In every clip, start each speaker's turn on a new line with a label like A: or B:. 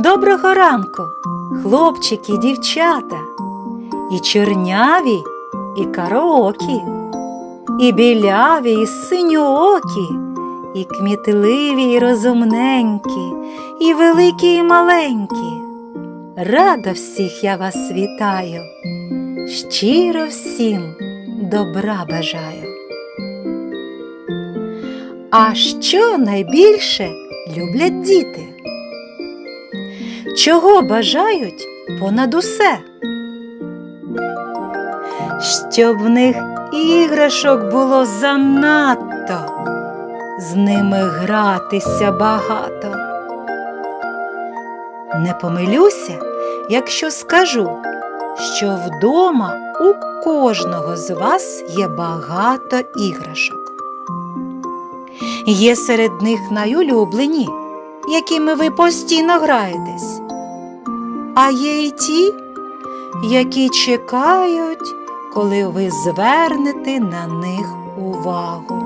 A: Доброго ранку, хлопчики, дівчата, і чорняві, і кароокі, і біляві, і синьоокі, і кмітливі, і розумненькі, і великі, і маленькі. Рада всіх я вас вітаю, щиро всім добра бажаю. А що найбільше люблять діти? Чого бажають понад усе? Щоб в них іграшок було занадто, з ними гратися багато. Не помилюся, якщо скажу, що вдома у кожного з вас є багато іграшок. Є серед них найулюблені, якими ви постійно граєтесь, а є й ті, які чекають, коли ви звернете на них увагу.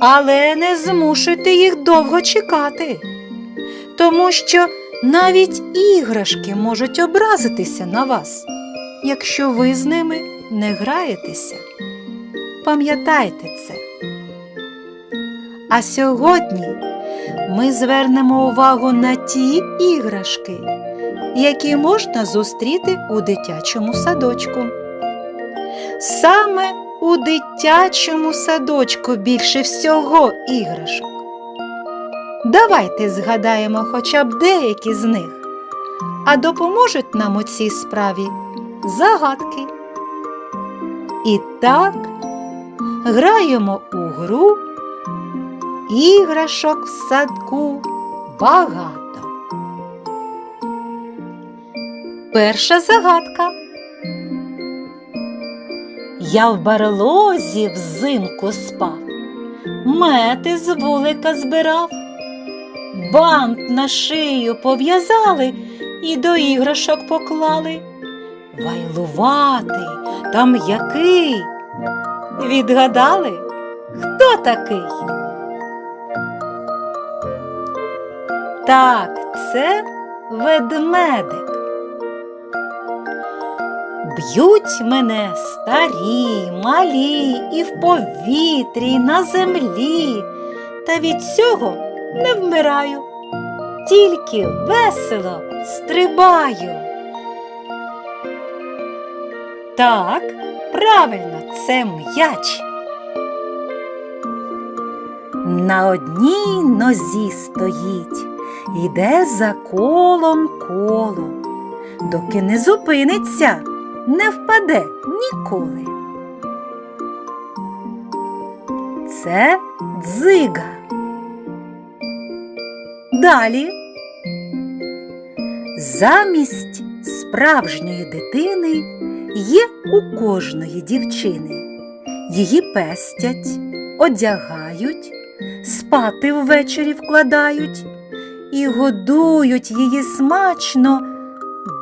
A: Але не змушуйте їх довго чекати, тому що навіть іграшки можуть образитися на вас, якщо ви з ними не граєтеся. Пам'ятайте це. А сьогодні ми звернемо увагу на ті іграшки, які можна зустріти у дитячому садочку. Саме у дитячому садочку більше всього іграшок. Давайте згадаємо хоча б деякі з них, а допоможуть нам у цій справі загадки. І так граємо у гру іграшок в садку багато. Перша загадка. Я в барлозі взимку спав, мети з вулика збирав, бант на шию пов'язали і до іграшок поклали. Вайлуватий та м'який. Відгадали, хто такий? Так, це ведмедик. Б'ють мене старі, малі і в повітрі, на землі, та від цього не вмираю, тільки весело стрибаю. Так, правильно, це м'яч. На одній нозі стоїть, йде за колом коло, доки не зупиниться, не впаде ніколи. Це дзига. Далі замість справжньої дитини є у кожної дівчини. Її пестять, одягають, спати ввечері вкладають і годують її смачно.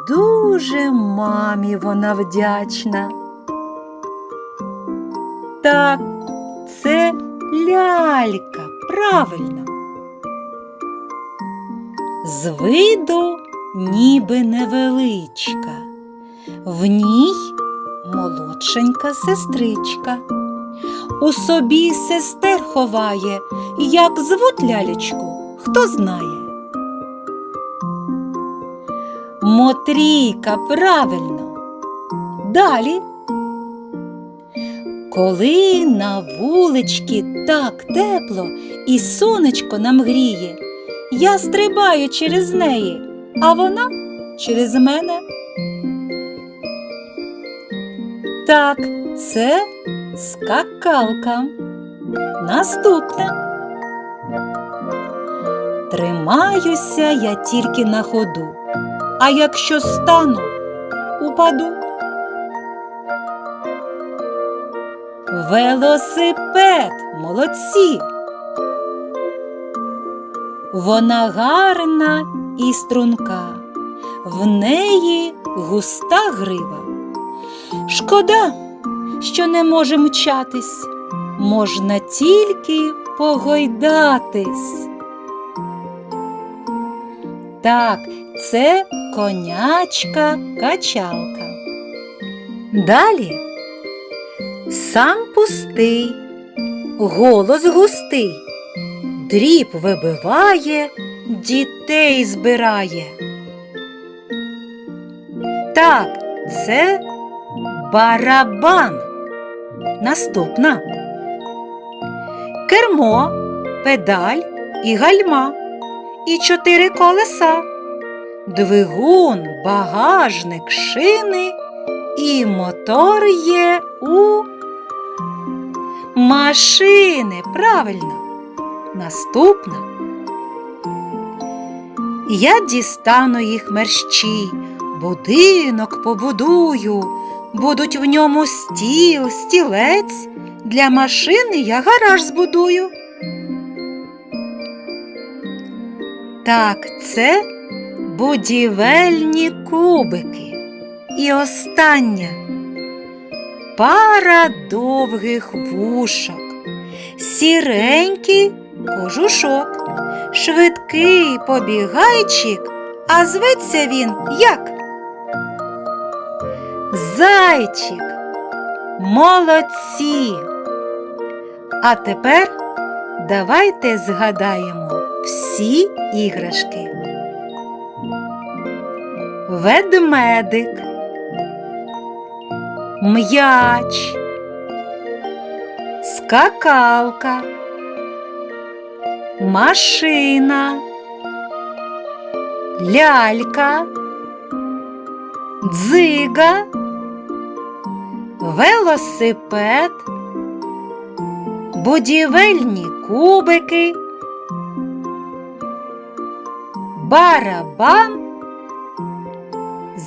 A: Дуже мамі вона вдячна. Так, це лялька, правильно. З виду ніби невеличка, в ній молодшенька сестричка. У собі сестер ховає, як звуть лялечку, хто знає. Мотрійка, правильно. Далі. Коли на вулички так тепло і сонечко нам гріє, я стрибаю через неї, а вона через мене. Так, це скакалка. Наступне. Тримаюся я тільки на ходу, а якщо стану, упаду. Велосипед, молодці. Вона гарна і струнка, в неї густа грива. Шкода, що не може мчатись, можна тільки погойдатись. Так, це конячка качалка. Далі сам пустий, голос густий, дріб вибиває, дітей збирає. Так, це барабан. Наступна. Кермо, педаль і гальма, і чотири колеса, двигун, багажник, шини і мотор є у машини. Правильно. Наступна. Я дістану їх мерщій, будинок побудую, будуть в ньому стіл, стілець, для машини я гараж збудую. Так, це будівельні кубики. І остання пара довгих вушок, сіренький кожушок, швидкий побігайчик, а зветься він як? Зайчик. Молодці. А тепер давайте згадаємо всі іграшки. Ведмедик, м'яч, скакалка, машина, лялька, дзига, велосипед, будівельні кубики, барабан,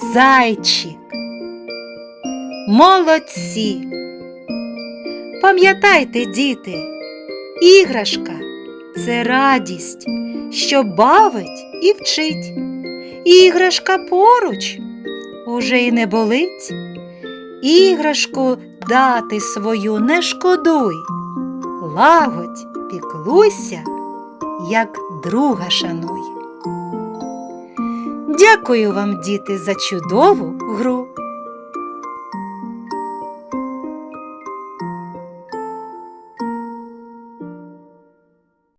A: зайчик. Молодці! Пам'ятайте, діти, іграшка це радість, що бавить і вчить. Іграшка поруч уже й не болить. Іграшку дати свою не шкодуй. Лагодь, піклуйся, як друга шануй. Дякую вам, діти, за чудову гру.